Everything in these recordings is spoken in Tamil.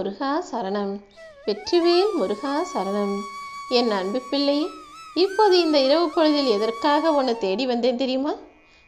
முருகா சரணம். வெற்றிவேல் முருகா சரணம். என் அன்பு பிள்ளையே இப்போது இந்த இரவு பொழுதில் எதற்காக உன்னை தேடி வந்தேன் தெரியுமா?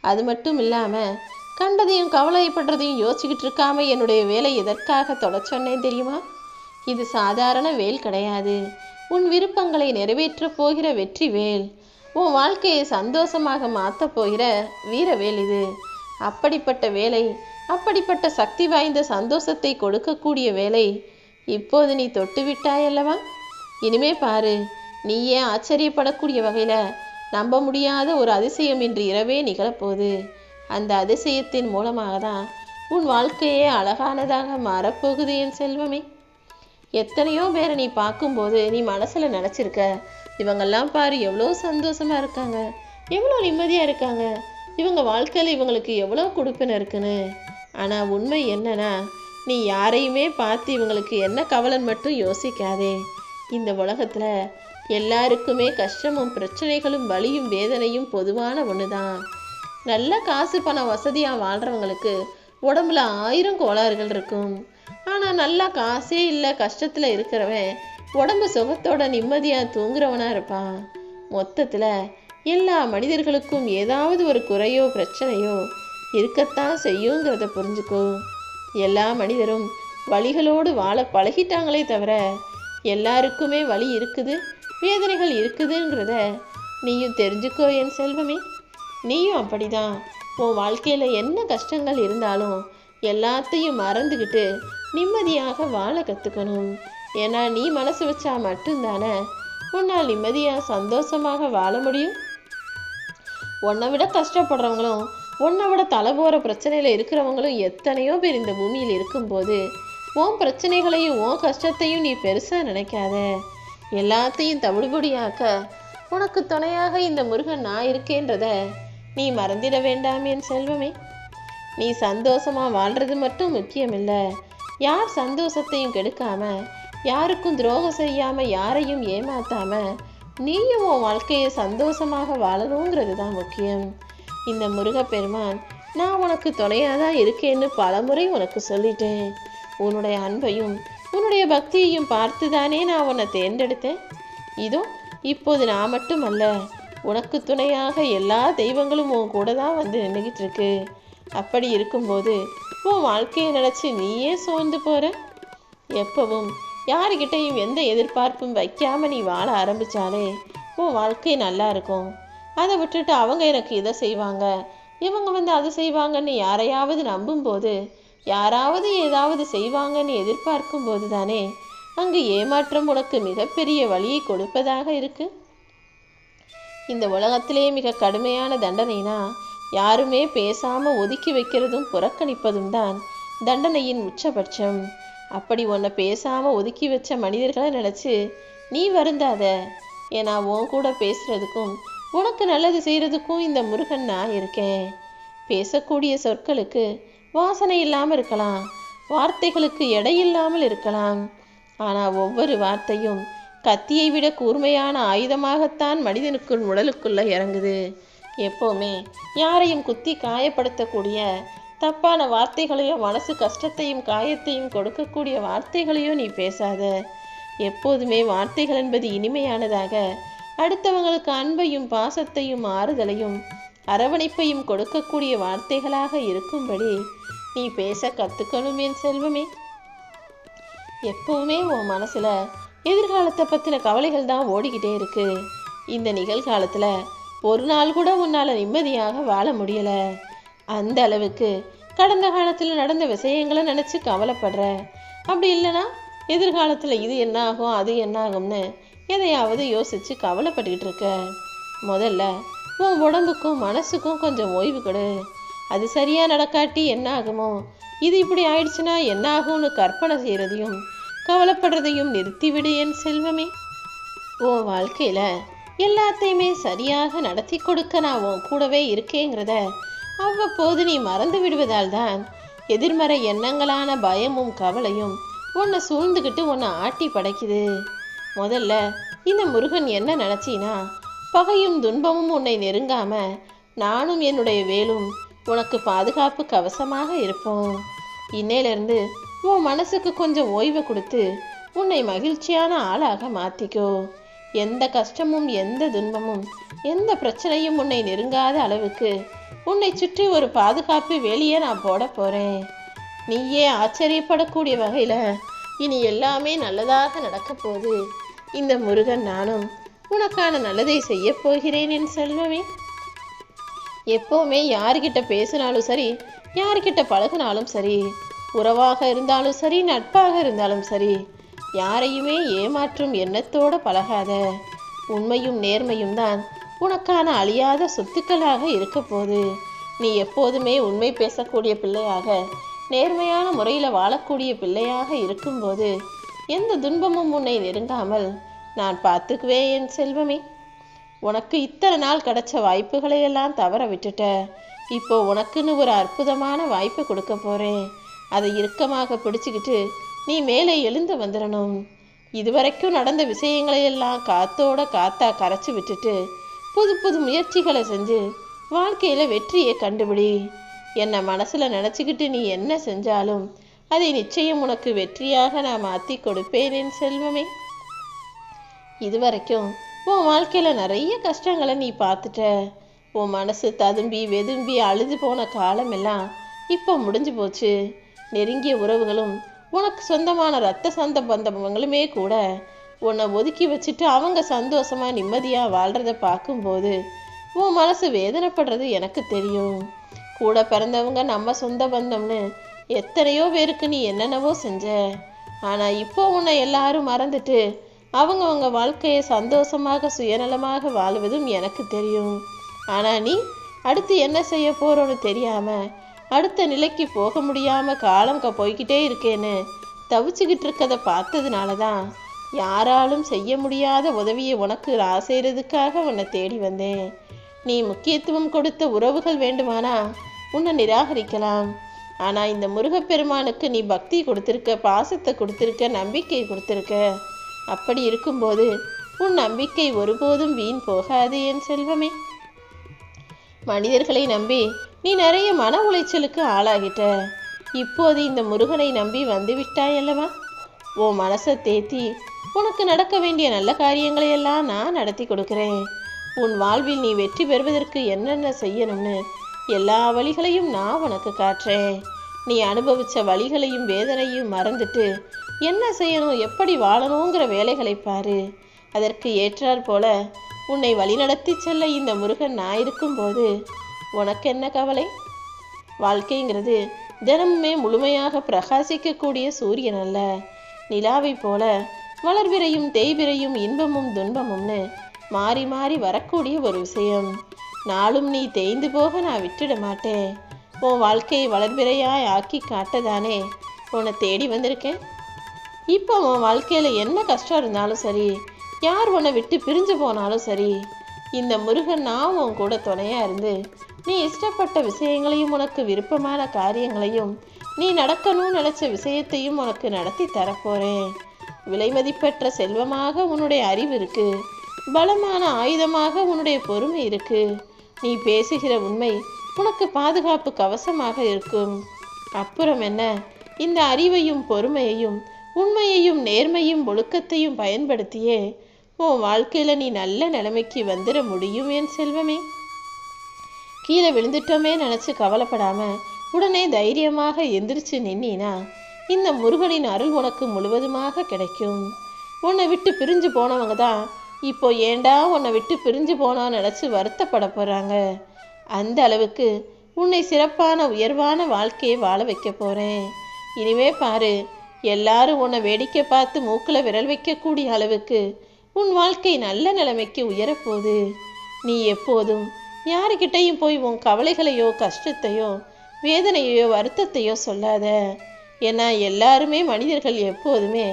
அது மட்டும் இல்லாமல் கண்டதையும் கவலைப்படுறதையும் யோசிச்சுக்கிட்டு இருக்காம என்னுடைய வேலை எதற்காக தொட சொன்னேன் தெரியுமா? இது சாதாரண வேல் கிடையாது. உன் விருப்பங்களை நிறைவேற்றப் போகிற வெற்றி வேல் உன் வாழ்க்கையை சந்தோஷமாக மாற்றப் போகிற வீரவேல் இது. அப்படிப்பட்ட வேலை அப்படிப்பட்ட சக்தி வாய்ந்த சந்தோஷத்தை கொடுக்கக்கூடிய வேலை இப்போது நீ தொட்டு விட்டாயல்லவா இனிமே பாரு நீயே ஆச்சரியப்படக்கூடிய வகையில் நம்ப முடியாத ஒரு அதிசயம் இன்று இரவே நிகழப்போகுது. அந்த அதிசயத்தின் மூலமாக தான் உன் வாழ்க்கையே அழகானதாக மாறப்போகுது என் செல்வமே. எத்தனையோ பேரை நீ பார்க்கும்போது நீ மனசில் நினச்சிருக்க இவங்கெல்லாம் பாரு எவ்வளோ சந்தோஷமாக இருக்காங்க எவ்வளோ நிம்மதியாக இருக்காங்க இவங்க வாழ்க்கையில் இவங்களுக்கு எவ்வளோ கொடுப்பின இருக்குன்னு. ஆனால் உண்மை என்னன்னா நீ யாரையுமே பார்த்து இவங்களுக்கு என்ன கவலைன்னு மட்டும் யோசிக்காதே. இந்த உலகத்தில் எல்லாருக்குமே கஷ்டமும் பிரச்சனைகளும் வலியும் வேதனையும் பொதுவான ஒன்று தான் நல்ல காசு பணம் வசதியாக வாழ்கிறவங்களுக்கு உடம்புல ஆயிரம் கோளாறுகள் இருக்கும். ஆனால் நல்லா காசே இல்லை கஷ்டத்தில் இருக்கிறவன் உடம்பு சுகத்தோட நிம்மதியாக தூங்குறவனாக இருப்பான். மொத்தத்தில் எல்லா மனிதர்களுக்கும் ஏதாவது ஒரு குறையோ பிரச்சனையோ இருக்கத்தான் செய்யுங்கிறத புரிஞ்சுக்கோ. எல்லா மனிதரும் வழிகளோடு வாழ பழகிட்டாங்களே தவிர எல்லாருக்குமே வழி இருக்குது வேதனைகள் இருக்குதுங்கிறத நீயும் தெரிஞ்சுக்கோ என் செல்வமே. நீயும் அப்படிதான். உன் வாழ்க்கையில் என்ன கஷ்டங்கள் இருந்தாலும் எல்லாத்தையும் மறந்துக்கிட்டு நிம்மதியாக வாழ கற்றுக்கணும் ஏன்னா நீ மனசு வச்சா மட்டும்தானே உன்னால் நிம்மதியாக சந்தோஷமாக வாழ முடியும். உன்னை விட கஷ்டப்படுறவங்களும் உன்னை விட தலை போகிற பிரச்சனையில் இருக்கிறவங்களும் எத்தனையோ பேர் இந்த பூமியில் இருக்கும்போது உன் பிரச்சனைகளையும் உன் கஷ்டத்தையும் நீ பெருசாக நினைக்காத. எல்லாத்தையும் தவிடுபடியாக்க உனக்கு துணையாக இந்த முருகன் நான் இருக்கேன்றத நீ மறந்திட வேண்டாம் என் செல்வமே. நீ சந்தோஷமாக வாழ்றது மட்டும் முக்கியமில்லை. யார் சந்தோஷத்தையும் கெடுக்காம யாருக்கும் துரோகம் செய்யாமல் யாரையும் ஏமாத்தாம நீயும் உன் வாழ்க்கையை சந்தோஷமாக வாழணுங்கிறது தான் முக்கியம். இந்த முருகப்பெருமான் நான் உனக்கு துணையாக தான் இருக்கேன்னு பலமுறை உனக்கு சொல்லிட்டேன். உன்னுடைய அன்பையும் உன்னுடைய பக்தியையும் பார்த்து தானே நான் உன்னை தேர்ந்தெடுத்தேன். இதோ இப்போது நான் மட்டுமல்ல உனக்கு துணையாக எல்லா தெய்வங்களும் உன் கூட தான் வந்து நின்றுக்கிட்டு இருக்கு அப்படி இருக்கும்போது உன் வாழ்க்கையை நினச்சி நீயே சோர்ந்து போற? எப்பவும் யாருக்கிட்டையும் எந்த எதிர்பார்ப்பும் வைக்காம நீ வாழ ஆரம்பிச்சாலே உன் வாழ்க்கை நல்லா இருக்கும். அதை விட்டுட்டு அவங்க எனக்கு இதை செய்வாங்க. இவங்க வந்து அதை செய்வாங்கன்னு யாரையாவது நம்பும்போது யாராவது ஏதாவது செய்வாங்கன்னு எதிர்பார்க்கும் போது தானே அங்கு ஏமாற்றம் உனக்கு மிகப்பெரிய வழியை கொடுப்பதாக இருக்கு? இந்த உலகத்திலேயே மிக கடுமையான தண்டனைனா யாருமே பேசாம ஒதுக்கி வைக்கிறதும் புறக்கணிப்பதும் தான் தண்டனையின் உச்சபட்சம். அப்படி உன்னை பேசாம ஒதுக்கி வச்ச மனிதர்களை நினைச்சு நீ வருந்தாத. ஏன்னா உன் கூட பேசுறதுக்கும் உனக்கு நல்லது செய்கிறதுக்கும் இந்த முருகன் நான் இருக்கேன். பேசக்கூடிய சொற்களுக்கு வாசனை இல்லாமல் இருக்கலாம். வார்த்தைகளுக்கு எடை இல்லாமல் இருக்கலாம். ஆனால் ஒவ்வொரு வார்த்தையும் கத்தியை விட கூர்மையான ஆயுதமாகத்தான் மனிதனுக்குள் உடலுக்குள்ளே இறங்குது. எப்போவுமே யாரையும் குத்தி காயப்படுத்தக்கூடிய தப்பான வார்த்தைகளையோ மனசு கஷ்டத்தையும் காயத்தையும் கொடுக்கக்கூடிய வார்த்தைகளையோ நீ பேசாத. எப்போதுமே வார்த்தைகள் என்பது இனிமையானதாக அடுத்தவங்களுக்கு அன்பையும் பாசத்தையும் ஆறுதலையும் அரவணைப்பையும் கொடுக்கக்கூடிய வார்த்தைகளாக இருக்கும்படி நீ பேச கற்றுக்கணும் என் செல்வமே. எப்பவுமே உன் மனசுல எதிர்காலத்தை பற்றின கவலைகள் தான் ஓடிக்கிட்டே இருக்கு. இந்த நிகழ்காலத்தில் ஒரு நாள் கூட உன்னால் நிம்மதியாக வாழ முடியல. அந்த அளவுக்கு கடந்த காலத்தில் நடந்த விஷயங்களை நினச்சி கவலைப்படுற. அப்படி இல்லைன்னா எதிர்காலத்தில் இது என்ன ஆகும் அது என்ன ஆகும்னு எதையாவது யோசித்து கவலைப்பட்டுக்கிட்டு இருக்க. முதல்ல உன் உடம்புக்கும் மனசுக்கும் கொஞ்சம் ஓய்வு கொடு. அது சரியாக நடக்காட்டி என்ன ஆகுமோ? இது இப்படி ஆயிடுச்சுன்னா என்ன ஆகும்னு கற்பனை செய்கிறதையும் கவலைப்படுறதையும் நிறுத்திவிடு என் செல்வமே. உன் வாழ்க்கையில் எல்லாத்தையுமே சரியாக நடத்தி கொடுக்க நான் உன் கூடவே இருக்கேங்கிறத அவ்வப்போது நீ மறந்து விடுவதால் தான் எதிர்மறை எண்ணங்களான பயமும் கவலையும் உன்னை சூழ்ந்துக்கிட்டு உன்னை ஆட்டி படைக்குது. முதல்ல இந்த முருகன் என்ன நினச்சினா பகையும் துன்பமும் உன்னை நெருங்காம நானும் என்னுடைய வேலும் உனக்கு பாதுகாப்பு கவசமாக இருப்போம். இன்னையிலிருந்து உன் மனசுக்கு கொஞ்சம் ஓய்வு கொடுத்து உன்னை மகிழ்ச்சியான ஆளாக மாத்திக்கோ. எந்த கஷ்டமும் எந்த துன்பமும் எந்த பிரச்சனையும் உன்னை நெருங்காத அளவுக்கு உன்னை சுற்றி ஒரு பாதுகாப்பு வேலியை நான் போட போறேன். நீயே ஆச்சரியப்படக்கூடிய வகையில இனி எல்லாமே நல்லதாக நடக்க போகுது. இந்த முருகன் நானும் உனக்கான நல்லதை செய்ய போகிறேன் என் செல்வமே. எப்போவுமே யார்கிட்ட பேசினாலும் சரி யார்கிட்ட பழகினாலும் சரி உறவாக இருந்தாலும் சரி நட்பாக இருந்தாலும் சரி யாரையுமே ஏமாற்றும் எண்ணத்தோட பழகாத உண்மையும் நேர்மையும் தான் உனக்கான அழியாத சொத்துக்களாக இருக்க போகுது. நீ எப்போதுமே உண்மை பேசக்கூடிய பிள்ளையாக நேர்மையான முறையில் வாழக்கூடிய பிள்ளையாக இருக்கும்போது எந்த துன்பமும் உன்னை நெருங்காமல் நான் பார்த்துக்குவேன் என் செல்வமே. உனக்கு இத்தனை நாள் கிடைச்ச வாய்ப்புகளை எல்லாம் தவற விட்டுட்ட. இப்போ உனக்குன்னு ஒரு அற்புதமான வாய்ப்பு கொடுக்க போறேன். அதை இறுக்கமாக பிடிச்சுக்கிட்டு நீ மேலே எழுந்து வந்துடணும் இதுவரைக்கும் நடந்த விஷயங்களை எல்லாம் காத்தோட காத்தா கரைச்சி விட்டுட்டு புது புது முயற்சிகளை செஞ்சு வாழ்க்கையில வெற்றியை கண்டுபிடி. என்னை மனசுல நினச்சிக்கிட்டு நீ என்ன செஞ்சாலும் அதை நிச்சயம் உனக்கு வெற்றியாக நான் மாற்றி கொடுப்பேன் என் செல்வமே. இதுவரைக்கும் உன் வாழ்க்கையில் நிறைய கஷ்டங்களை நீ பார்த்துட்ட. உன் மனசு ததும்பி வெதும்பி அழுது போன காலமெல்லாம் இப்போ முடிஞ்சு போச்சு. நெருங்கிய உறவுகளும் உனக்கு சொந்தமான ரத்த சொந்த பந்தங்களுமே கூட உன்னை ஒதுக்கி வச்சுட்டு அவங்க சந்தோஷமாக நிம்மதியாக வாழ்கிறத பார்க்கும்போது உன் மனசு வேதனைப்படுறது எனக்கு தெரியும். கூட பிறந்தவங்க நம்ம சொந்த பந்தம்னு எத்தனையோ பேருக்கு நீ என்னென்னவோ செஞ்ச. ஆனால் இப்போ உன்னை எல்லாரும் மறந்துட்டு அவங்கவுங்க வாழ்க்கையை சந்தோஷமாக சுயநலமாக வாழ்வதும் எனக்கு தெரியும். ஆனால் நீ அடுத்து என்ன செய்ய போறோன்னு தெரியாமல் அடுத்த நிலைக்கு போக முடியாமல் காலம் க- போய்கிட்டே இருக்கேன்னு தவிச்சுக்கிட்டு இருக்கதை பார்த்ததுனால தான் யாராலும் செய்ய முடியாத உதவியை உனக்கு ஆசைறதுக்காக உன்னை தேடி வந்தேன். நீ முக்கியத்துவம் கொடுத்த உறவுகள் வேண்டுமானா உன்னை நிராகரிக்கலாம். ஆனா இந்த முருகப்பெருமானுக்கு நீ பக்தி கொடுத்துருக்க பாசத்தை கொடுத்திருக்க நம்பிக்கை கொடுத்திருக்க அப்படி இருக்கும்போது உன் நம்பிக்கை ஒருபோதும் வீண் போகாது என் செல்வமே. மனிதர்களை நம்பி நீ நிறைய மன உளைச்சலுக்கு ஆளாகிட்ட. இப்போது இந்த முருகனை நம்பி வந்து விட்டாய் அல்லவா? உன் மனசை தேத்தி உனக்கு நடக்க வேண்டிய நல்ல காரியங்களை எல்லாம் நான் நடத்தி கொடுக்கிறேன். உன் வாழ்வில் நீ வெற்றி பெறுவதற்கு என்னென்ன செய்யணும்னு எல்லா வழிகளையும் நான் உனக்கு காட்டுறேன் நீ அனுபவிச்ச வழிகளையும் வேதனையும் மறந்துட்டு என்ன செய்யணும் எப்படி வாழணுங்கிற வேலைகளை பாரு. அதற்கு ஏற்றாற் போல உன்னை வழிநடத்தி செல்ல இந்த முருகன் நான் இருக்கும்போது உனக்கு என்ன கவலை? வாழ்க்கைங்கிறது தினமுமே முழுமையாக பிரகாசிக்கக்கூடிய சூரியன் அல்ல. நிலாவை போல வளர்விரையும் தேய்விரையும் இன்பமும் துன்பமும்னு மாறி மாறி வரக்கூடிய ஒரு விஷயம். நாளும் நீ தேய்ந்து போக நான் விட்டுட மாட்டேன். உன் வாழ்க்கையை வளர்பிறையாய் ஆக்கி காட்டதானே. உன்னை தேடி வந்திருக்கேன். இப்போ உன் வாழ்க்கையில் என்ன கஷ்டம் இருந்தாலும் சரி யார் உன்னை விட்டு பிரிஞ்சு போனாலும் சரி இந்த முருகன் நான் உன் கூட துணையாக இருந்து நீ இஷ்டப்பட்ட விஷயங்களையும் உனக்கு விருப்பமான காரியங்களையும் நீ நடக்கணும்னு நினச்ச விஷயத்தையும் உனக்கு நடத்தி தரப்போகிறேன் விலைமதிப்பற்ற செல்வமாக உன்னுடைய அறிவு இருக்குது பலமான ஆயுதமாக உன்னுடைய பொறுமை இருக்குது நீ பேசுகிற உண்மை உனக்கு பாதுகாப்பு கவசமாக இருக்கும். அப்புறம் என்ன? இந்த அறிவையும் பொறுமையையும் உண்மையையும் நேர்மையும் ஒழுக்கத்தையும் பயன்படுத்தியே உன் வாழ்க்கையில நீ நல்ல நிலைமைக்கு வந்துட முடியும் என் செல்வமே. கீழே விழுந்துட்டோமே நினைச்சு கவலைப்படாம உடனே தைரியமாக எந்திரிச்சு நின்னா இந்த முருகனின் அருள் உனக்கு முழுவதுமாக கிடைக்கும். உன்னை விட்டு பிரிஞ்சு போனவங்க தான் இப்போ ஏண்டா உன்னை விட்டு பிரிஞ்சு போனான்னு நினச்சி வருத்தப்பட போகிறாங்க அந்த அளவுக்கு உன்னை சிறப்பான உயர்வான வாழ்க்கையை வாழ வைக்க போகிறேன் இனிமே பாரு எல்லாரும் உன்னை வேடிக்கை பார்த்து மூக்கில் விரல் வைக்கக்கூடிய அளவுக்கு உன் வாழ்க்கை நல்ல நிலைமைக்கு உயரப்போகுது நீ எப்போதும் யாருக்கிட்டையும் போய் உன் கவலைகளையோ கஷ்டத்தையோ வேதனையோ வருத்தத்தையோ சொல்லாத. ஏன்னா எல்லாருமே மனிதர்கள் எப்போதுமே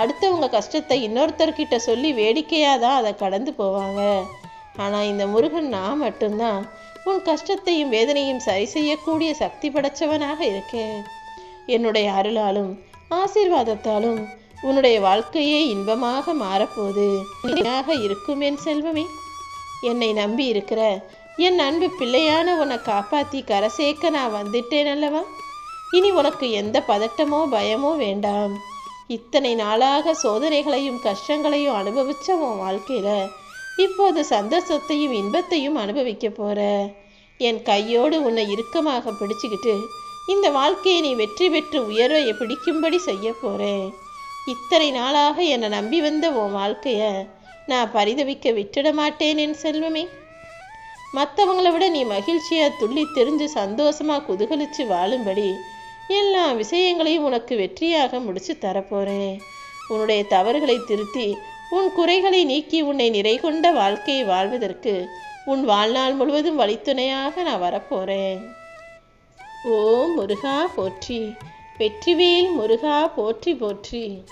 அடுத்தவங்க கஷ்டத்தை இன்னொருத்தர்கிட்ட சொல்லி வேடிக்கையாக தான் அதை கடந்து போவாங்க. ஆனால் இந்த முருகன் நான் மட்டும்தான். உன் கஷ்டத்தையும் வேதனையும் சரி செய்யக்கூடிய சக்தி படைச்சவனாக இருக்கேன். என்னுடைய அருளாலும் ஆசீர்வாதத்தாலும் உன்னுடைய வாழ்க்கையே இன்பமாக மாறப்போது இருக்கும் என் செல்வமே. என்னை நம்பி இருக்கிற என் அன்பு பிள்ளையான உன்னை காப்பாத்தி கரை சேர்க்க நான் வந்துட்டேன் அல்லவா? இனி உனக்கு எந்த பதட்டமோ பயமோ வேண்டாம். இத்தனை நாளாக சோதனைகளையும் கஷ்டங்களையும் அனுபவிச்ச உன் வாழ்க்கையில இப்போது சந்தோஷத்தையும் இன்பத்தையும் அனுபவிக்க போற. என் கையோடு உன்னை இறுக்கமாக பிடிச்சுக்கிட்டு இந்த வாழ்க்கையை நீ வெற்றி பெற்று உயர்வை பிடிக்கும்படி செய்ய போறேன் இத்தனை நாளாக என்னை நம்பி வந்த உன் வாழ்க்கைய நான் பரிதவிக்க விட்டுட மாட்டேன் என் செல்வமே. மற்றவங்களை விட நீ மகிழ்ச்சியா துள்ளி தெரிஞ்சு சந்தோஷமா குதூகலிச்சு வாழும்படி எல்லா விஷயங்களையும் உனக்கு வெற்றியாக முடிச்சு தரப்போறேன். உன்னுடைய தவறுகளை திருத்தி உன் குறைகளை நீக்கி உன்னை நிறை கொண்ட வாழ்க்கையை வாழ்வதற்கு உன் வாழ்நாள் முழுவதும் வழித்துணையாக நான் வரப்போறேன். ஓ முருகா போற்றி வெற்றிவேல் முருகா போற்றி போற்றி.